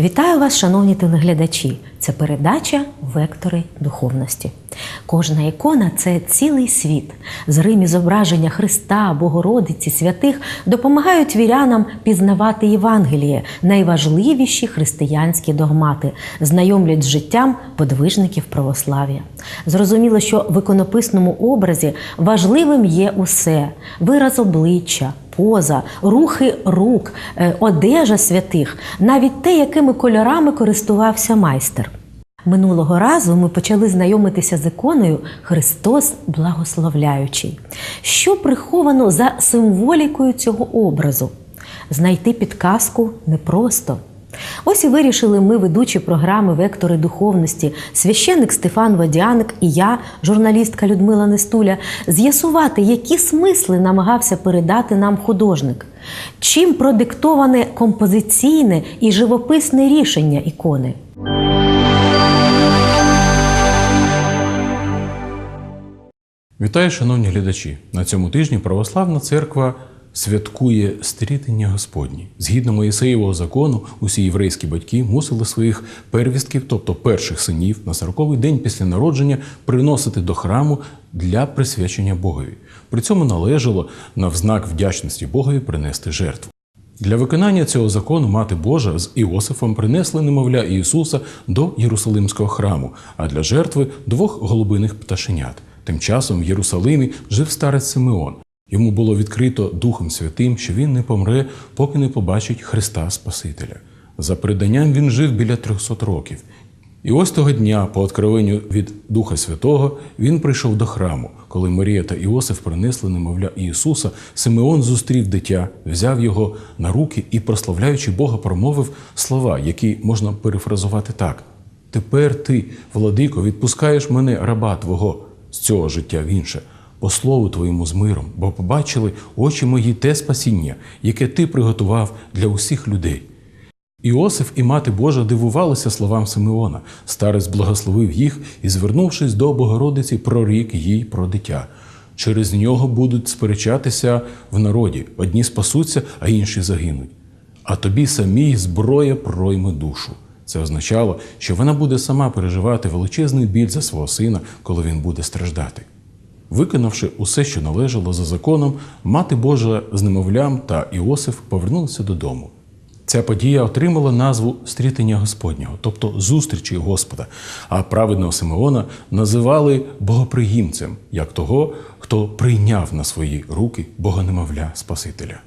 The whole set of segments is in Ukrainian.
Вітаю вас, шановні телеглядачі! Це передача Вектори духовності. Кожна ікона це цілий світ. Зримі зображення Христа, Богородиці, святих допомагають вірянам пізнавати Євангеліє, найважливіші християнські догмати, знайомлять з життям подвижників православ'я. Зрозуміло, що в іконописному образі важливим є усе: вираз обличчя, поза, рухи рук, е, одежа святих, навіть те, якими кольорами користувався майстер. Минулого разу ми почали знайомитися з іконою Христос Благословляючий. Що приховано за символікою цього образу? Знайти підказку непросто. Ось і вирішили ми, ведучі програми Вектори духовності, священник Стефан Водяник і я, журналістка Людмила Нестуля, з'ясувати, які смисли намагався передати нам художник, чим продиктоване композиційне і живописне рішення ікони. Вітаю, шановні глядачі! На цьому тижні Православна церква святкує стрітення Господні. Згідно Моїсеєвого закону, усі єврейські батьки мусили своїх первістків, тобто перших синів, на 40-й день після народження приносити до храму для присвячення Богові. При цьому належало на знак вдячності Богові принести жертву. Для виконання цього закону Мати Божа з Іосифом принесли немовля Ісуса до Єрусалимського храму, а для жертви двох голубиних пташенят. Тим часом в Єрусалимі жив старець Симеон. Йому було відкрито Духом Святим, що він не помре, поки не побачить Христа Спасителя. За переданням він жив біля 300 років. І ось того дня, по откровенню від Духа Святого, він прийшов до храму. Коли Марія та Іосиф принесли немовля Ісуса, Симеон зустрів дитя, взяв його на руки і, прославляючи Бога, промовив слова, які можна перефразувати так: Тепер ти, владико, відпускаєш мене, раба Твого, з цього життя в інше, по слову Твоєму з миром, бо побачили очі мої те спасіння, яке ти приготував для усіх людей. Іосиф і мати Божа дивувалися словам Симеона. Старець благословив їх і, звернувшись до Богородиці, прорік їй про дитя. Через нього будуть сперечатися в народі. Одні спасуться, а інші загинуть. А тобі самій зброя пройме душу. Це означало, що вона буде сама переживати величезний біль за свого сина, коли він буде страждати. Виконавши усе, що належало за законом, мати Божа з немовлям та Іосиф повернулися додому. Ця подія отримала назву стрітення Господнього, тобто зустрічі Господа, а праведного Симеона називали богоприємцем, як того, хто прийняв на свої руки Богонемовля Спасителя.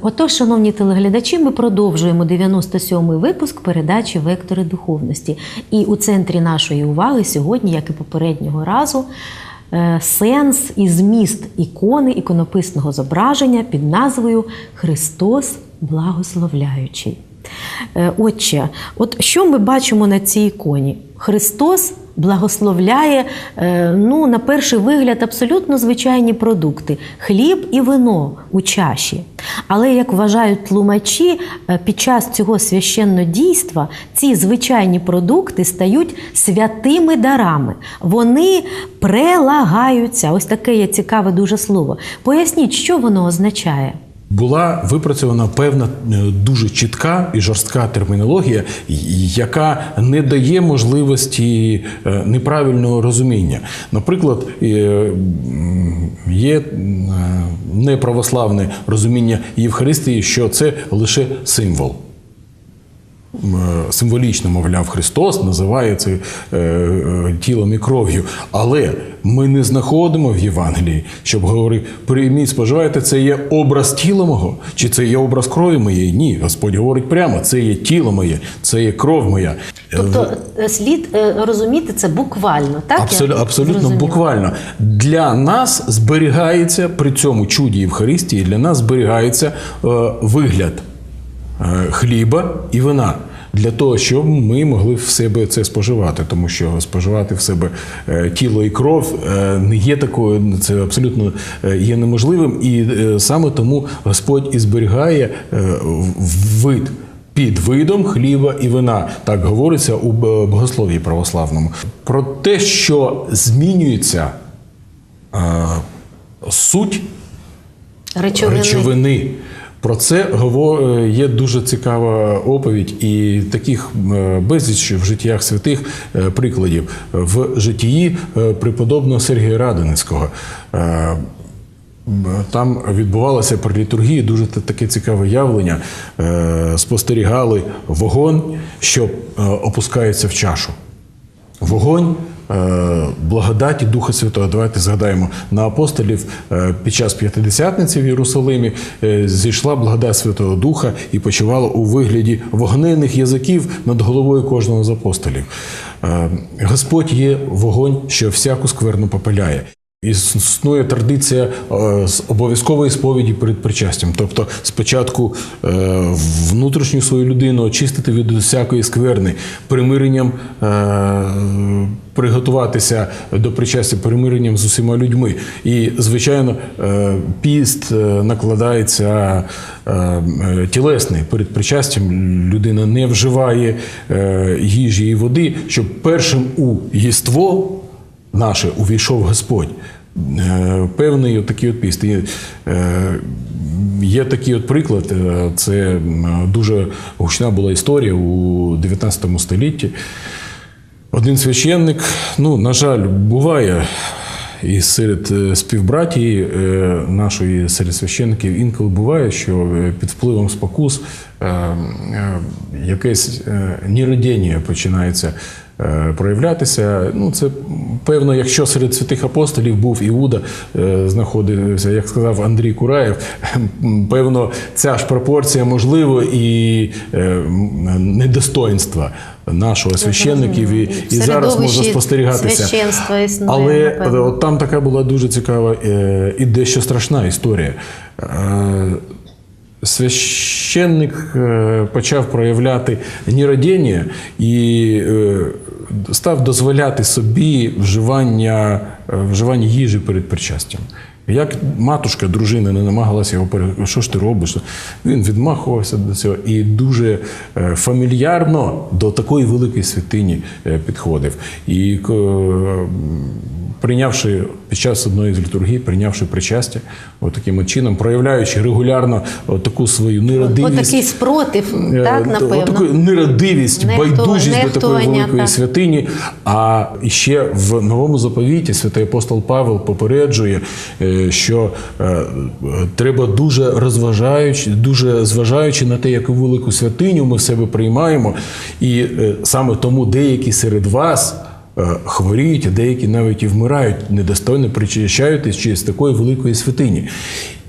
Отож, шановні телеглядачі, ми продовжуємо 97-й випуск передачі Вектори духовності. І у центрі нашої уваги сьогодні, як і попереднього разу, е, сенс і зміст ікони іконописного зображення під назвою Христос Благословляючий. Е, Отче, от що ми бачимо на цій іконі? Христос благословляє, е, ну, на перший вигляд, абсолютно звичайні продукти: хліб і вино у чаші. Але, як вважають тлумачі, е, під час цього священнодійства ці звичайні продукти стають святими дарами. Вони прелагаються. Ось таке є цікаве дуже слово. Поясніть, що воно означає. Була випрацьована певна е, дуже чітка і жорстка термінологія, яка не дає можливості е, неправильного розуміння. Наприклад, е, є неправославне розуміння Євхаристії, що це лише символ. Е, Символічно, мовляв, Христос називає це е, е, тілом і кров'ю. Але ми не знаходимо в Євангелії, щоб говорив, прийміть, споживайте, це є образ тіла мого, чи це є образ крові моєї? Ні, Господь говорить прямо: це є тіло моє, це є кров моя. Тобто слід розуміти це буквально, так? Абсолютно, абсолютно буквально для нас зберігається при цьому чуді Євхаристії, для нас зберігається вигляд хліба і вина. Для того, щоб ми могли в себе це споживати, тому що споживати в себе е, тіло і кров е, не є такою, це абсолютно е, є неможливим, і саме тому Господь і зберігає вид під видом хліба і вина. Так говориться у б- богослов'ї православному. Про те, що змінюється е, суть Речовини. речовини. Про це е, є дуже цікава оповідь, і таких е, безліч в життях святих е, прикладів в житті преподобного Сергія Радоницького. Е, Там відбувалося при літургії дуже таке цікаве явлення. Спостерігали вогонь, що опускається в чашу. Вогонь благодаті Духа Святого. Давайте згадаємо на апостолів е, під час п'ятидесятниці в Єрусалимі е, зійшла благодать Святого Духа і почувала у вигляді вогнених язиків над головою кожного з апостолів. Е, Господь є вогонь, що всяку скверну попаляє. Існує традиція е, з обов'язкової сповіді перед причастям. Тобто, спочатку е, внутрішню свою людину очистити від усякої скверни, примиренням е, приготуватися до причастя, примиренням з усіма людьми. І, звичайно, піст накладається тілесний перед причастям. Людина не вживає їжі і води, щоб першим у єство наше увійшов Господь. Е, Певний от такий от піст. І, е, Є такий от приклад, е, це дуже гучна була історія у 19 столітті. Один священник, ну, на жаль, буває і серед е, співбратії е, нашої серед священників інколи буває, що е, під впливом спокус е, е, якесь е, починається е, проявлятися. Ну, це певно, якщо серед святих апостолів був Іуда, е, знаходився, як сказав Андрій Кураєв, певно, ця ж пропорція можливо і е, м, недостоинства нашого священників і, і зараз можна спостерігатися. існує, Але от там така була дуже цікава е, і дещо страшна історія. Е, Священник е, почав проявляти ніродіння і е, став дозволяти собі вживання, е, вживання їжі перед причастям. Як матушка, дружина не намагалася його пере... що ж ти робиш? Він відмахувався до цього і дуже фамільярно до такої великої святині підходив. І прийнявши під час одної з літургій, прийнявши причастя, от таким чином, проявляючи регулярно от таку свою нерадивість. Отакий спротив, Е, так, то- напевно. Отаку нерадивість, Нехту- байдужість до такої великої так. святині. А ще в новому заповіті святий апостол Павел попереджує, е, що е, е, треба дуже розважаючи, дуже зважаючи на те, яку велику святиню ми в себе приймаємо, і е, саме тому деякі серед вас. Е, Хворіють, а деякі навіть і вмирають, недостойно причащаючись через такої великої святині.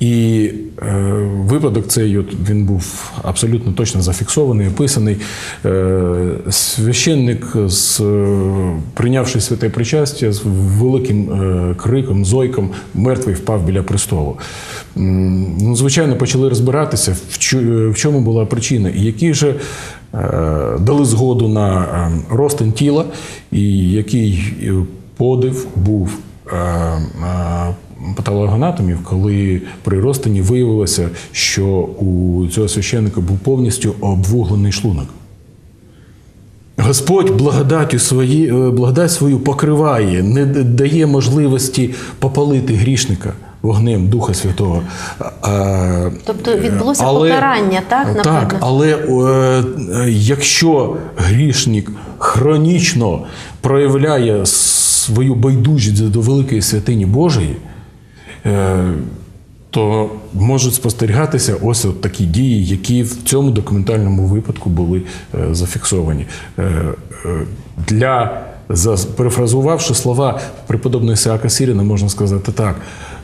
І е, випадок цей от, він був абсолютно точно зафіксований, описаний. Е, священник, з, е, прийнявши святе причастя, з великим е, криком, зойком, мертвий впав біля престолу. Ну, звичайно, почали розбиратися, в чо- в чому була причина, і які е, дали згоду на е, розтин тіла, і який е, подив був е, е, патологоанатомів, коли при розтині виявилося, що у цього священника був повністю обвуглений шлунок. Господь благодаттю свої, е, благодать свою покриває, не дає можливості попалити грішника вогнем Духа Святого. А, Тобто відбулося але- покарання, так, напевно? Так, але е, е, якщо грішник хронічно проявляє свою байдужість до великої святині Божої, е, то можуть спостерігатися ось от такі дії, які в цьому документальному випадку були е, зафіксовані. Е, е, Для перефразувавши слова преподобного Ісаака Сіріна, можна сказати так: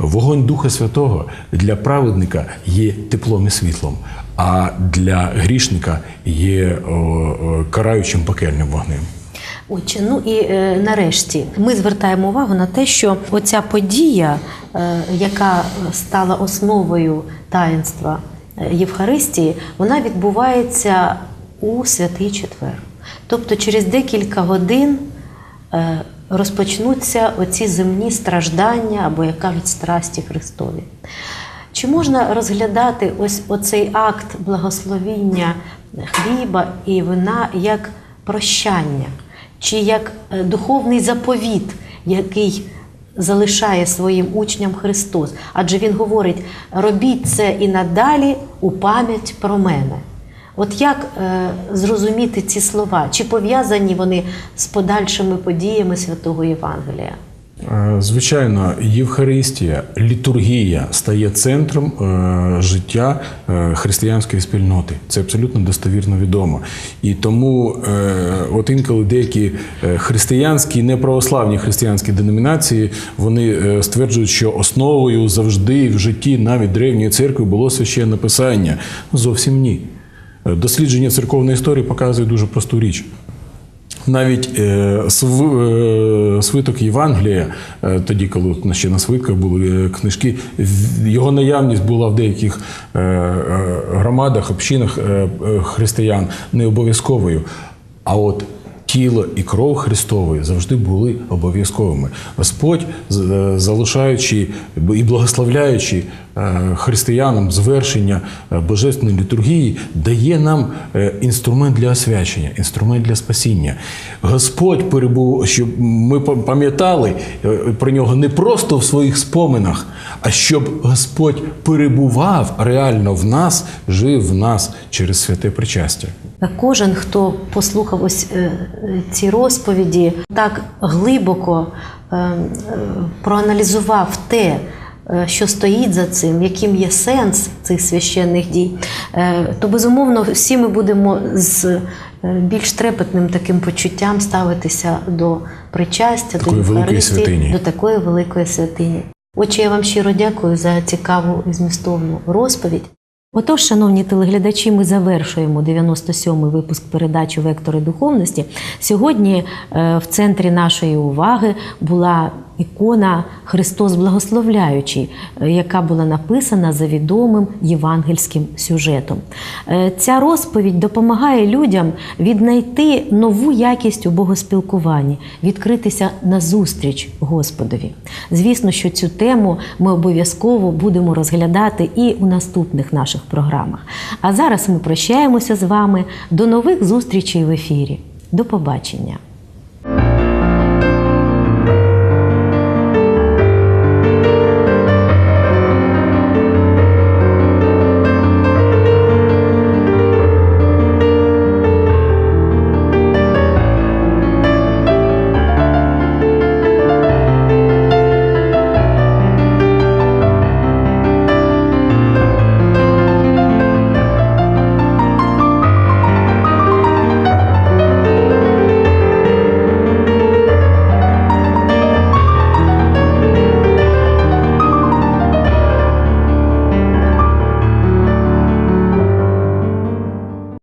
вогонь Духа Святого для праведника є теплом і світлом, а для грішника є о, о, караючим пекельним вогнем. Отже, ну і е, нарешті ми звертаємо увагу на те, що оця подія, е, яка стала основою таїнства е, Євхаристії, вона відбувається у святий четвер. Тобто через декілька годин е, розпочнуться оці земні страждання або, як кажуть, страсті Христові. Чи можна розглядати ось оцей акт благословіння хліба і вина як прощання, чи як е, духовний заповіт, який залишає своїм учням Христос. Адже Він говорить: робіть це і надалі у пам'ять про мене. От як е, зрозуміти ці слова? Чи пов'язані вони з подальшими подіями святого Євангелія? Е, Звичайно, Євхаристія, літургія стає центром е, життя е, християнської спільноти. Це абсолютно достовірно відомо. І тому, от інколи деякі християнські, неправославні християнські деномінації вони стверджують, що основою завжди в житті навіть древньої церкви було священне писання. Зовсім ні. Дослідження церковної історії показує дуже просту річ. Навіть е, е, свиток Євангелія, е, тоді, коли ще на свитках були книжки, його наявність була в деяких громадах, общинах християн не обов'язковою. А от тіло і кров Христової завжди були обов'язковими. Господь, залишаючи і благословляючи християнам звершення е, божественної літургії, дає нам е, інструмент для освячення, інструмент для спасіння. Господь перебув, щоб ми пам- пам'ятали е, про нього не просто в своїх споминах, а щоб Господь перебував реально в нас, жив в нас через святе причастя. Кожен, хто послухав ось е, е, ці розповіді, так глибоко е, е, проаналізував те, е, що стоїть за цим, яким є сенс цих священних дій, е, то безумовно всі ми будемо з е, більш трепетним таким почуттям ставитися до причастя, Такої до Євхаристії, до такої великої святині. Отже, я вам щиро дякую за цікаву і змістовну розповідь. Отож, шановні телеглядачі, ми завершуємо 97-й випуск передачі Вектори духовності. Сьогодні е, в центрі нашої уваги була ікона Христос Благословляючий, е, яка була написана за відомим євангельським сюжетом. Е, Ця розповідь допомагає людям віднайти нову якість у богоспілкуванні, відкритися назустріч Господові. Звісно, що цю тему ми обов'язково будемо розглядати і у наступних наших програмах. А зараз ми прощаємося з вами. До нових зустрічей в ефірі. До побачення!